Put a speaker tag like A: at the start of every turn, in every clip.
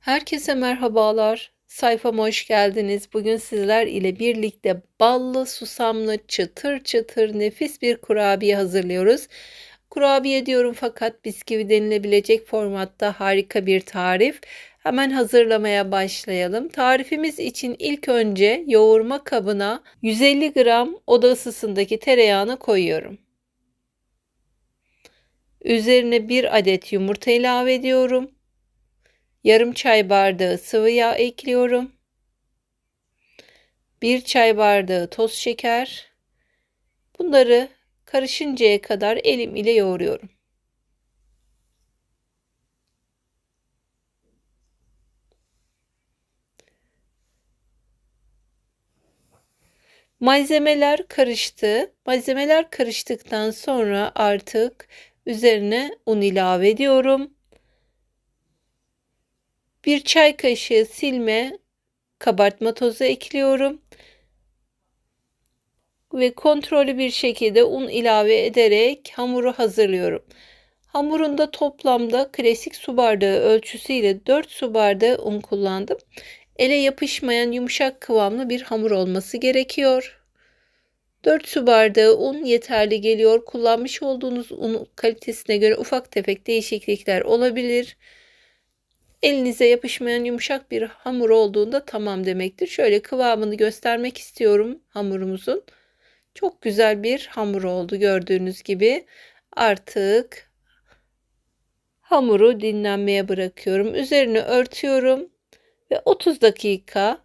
A: Herkese merhabalar. Sayfama hoş geldiniz. Bugün sizler ile birlikte ballı, susamlı, çıtır çıtır nefis bir kurabiye hazırlıyoruz. Kurabiye diyorum fakat bisküvi denilebilecek formatta harika bir tarif. Hemen hazırlamaya başlayalım. Tarifimiz için ilk önce yoğurma kabına 150 gram oda ısısındaki tereyağını koyuyorum. Üzerine bir adet yumurta ilave ediyorum. Yarım çay bardağı sıvı yağ ekliyorum. Bir çay bardağı toz şeker. Bunları karışıncaya kadar elim ile yoğuruyorum. Malzemeler karıştı. Malzemeler karıştıktan sonra artık üzerine un ilave ediyorum. Bir çay kaşığı silme kabartma tozu ekliyorum. Ve kontrollü bir şekilde un ilave ederek hamuru hazırlıyorum. Hamurunda toplamda klasik su bardağı ölçüsüyle 4 su bardağı un kullandım. Ele yapışmayan yumuşak kıvamlı bir hamur olması gerekiyor. 4 su bardağı un yeterli geliyor. Kullanmış olduğunuz un kalitesine göre ufak tefek değişiklikler olabilir. Elinize yapışmayan yumuşak bir hamur olduğunda tamam demektir. Şöyle kıvamını göstermek istiyorum hamurumuzun. Çok güzel bir hamur oldu gördüğünüz gibi. Artık hamuru dinlenmeye bırakıyorum. Üzerine örtüyorum ve 30 dakika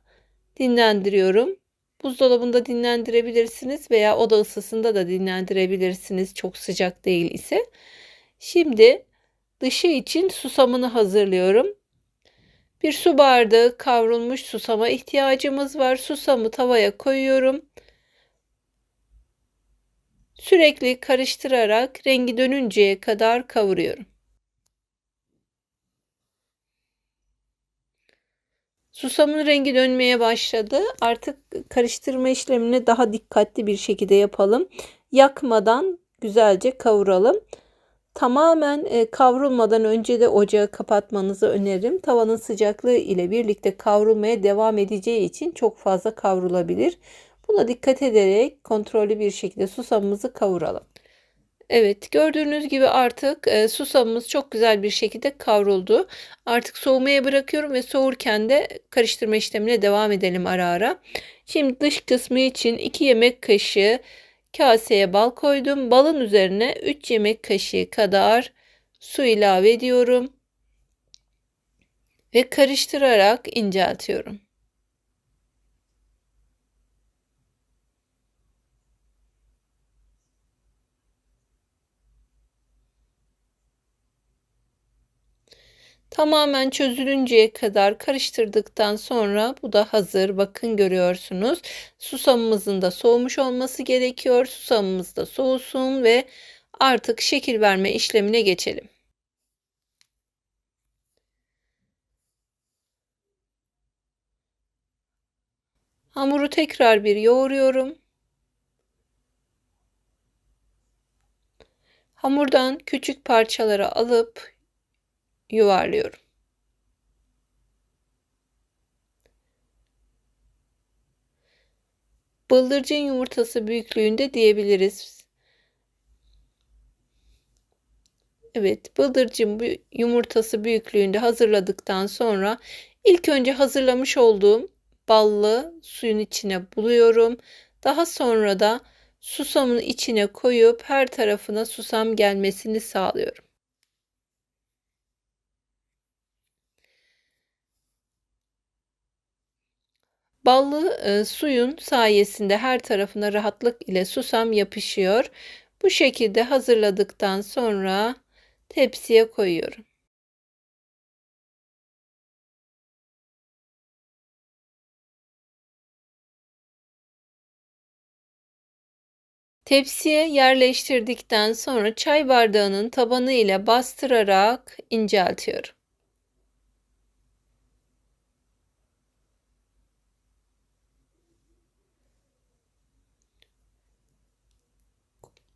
A: dinlendiriyorum. Buzdolabında dinlendirebilirsiniz veya oda ısısında da dinlendirebilirsiniz çok sıcak değil ise. Şimdi dışı için susamını hazırlıyorum. Bir su bardağı kavrulmuş susama ihtiyacımız var. Susamı tavaya koyuyorum. Sürekli karıştırarak rengi dönünceye kadar kavuruyorum. Susamın rengi dönmeye başladı. Artık karıştırma işlemini daha dikkatli bir şekilde yapalım. Yakmadan güzelce kavuralım. Tamamen e, kavrulmadan önce de ocağı kapatmanızı öneririm. Tavanın sıcaklığı ile birlikte kavrulmaya devam edeceği için çok fazla kavrulabilir. Buna dikkat ederek kontrollü bir şekilde susamımızı kavuralım. Evet gördüğünüz gibi artık e, susamımız çok güzel bir şekilde kavruldu. Artık soğumaya bırakıyorum ve soğurken de karıştırma işlemine devam edelim ara ara. Şimdi dış kısmı için 2 yemek kaşığı Kaseye bal koydum. Balın üzerine 3 yemek kaşığı kadar su ilave ediyorum. Ve karıştırarak inceltiyorum. Tamamen çözülünceye kadar karıştırdıktan sonra bu da hazır. Bakın görüyorsunuz. Susamımızın da soğumuş olması gerekiyor. Susamımız da soğusun ve artık şekil verme işlemine geçelim. Hamuru tekrar bir yoğuruyorum. Hamurdan küçük parçalara alıp yuvarlıyorum. Bıldırcın yumurtası büyüklüğünde diyebiliriz. Evet, bıldırcın yumurtası büyüklüğünde hazırladıktan sonra ilk önce hazırlamış olduğum ballı suyun içine buluyorum. Daha sonra da susamın içine koyup her tarafına susam gelmesini sağlıyorum. Ballı e, suyun sayesinde her tarafına rahatlık ile susam yapışıyor. Bu şekilde hazırladıktan sonra tepsiye koyuyorum. Tepsiye yerleştirdikten sonra çay bardağının tabanı ile bastırarak inceltiyorum.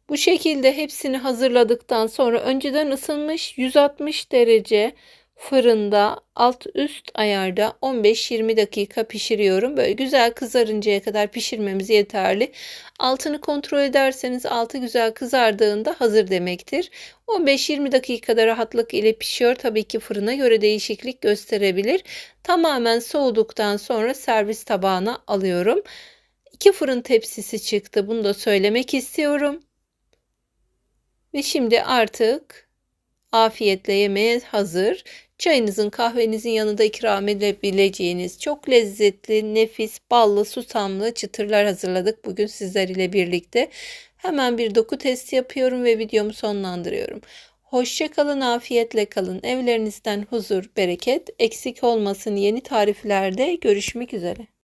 A: Bu şekilde hepsini hazırladıktan sonra önceden ısınmış 160 derece fırında alt üst ayarda 15-20 dakika pişiriyorum. Böyle güzel kızarıncaya kadar pişirmemiz yeterli. Altını kontrol ederseniz altı güzel kızardığında hazır demektir. 15-20 dakikada rahatlık ile pişiyor. Tabii ki fırına göre değişiklik gösterebilir. Tamamen soğuduktan sonra servis tabağına alıyorum. İki fırın tepsisi çıktı. Bunu da söylemek istiyorum. Ve şimdi artık afiyetle yemeğe hazır. Çayınızın kahvenizin yanında ikram edebileceğiniz çok lezzetli, nefis, ballı, susamlı çıtırlar hazırladık bugün sizler ile birlikte. Hemen bir doku testi yapıyorum ve videomu sonlandırıyorum. Hoşça kalın, afiyetle kalın. Evlerinizden huzur, bereket eksik olmasın. Yeni tariflerde görüşmek üzere.